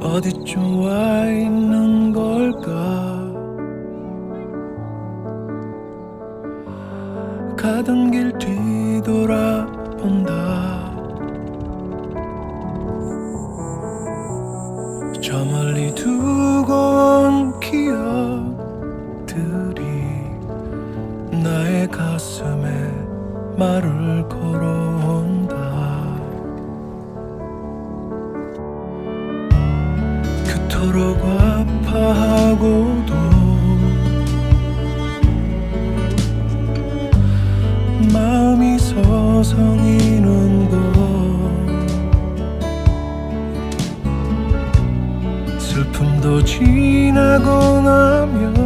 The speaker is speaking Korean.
어디쯤 와 있는 걸까? 가던 길 뒤돌아본다. 저 멀리 두고 온 기억들이 나의 가슴에 말을 걸어 그토록 아파하고도 마음이 서성이는 곳 슬픔도 지나고 나면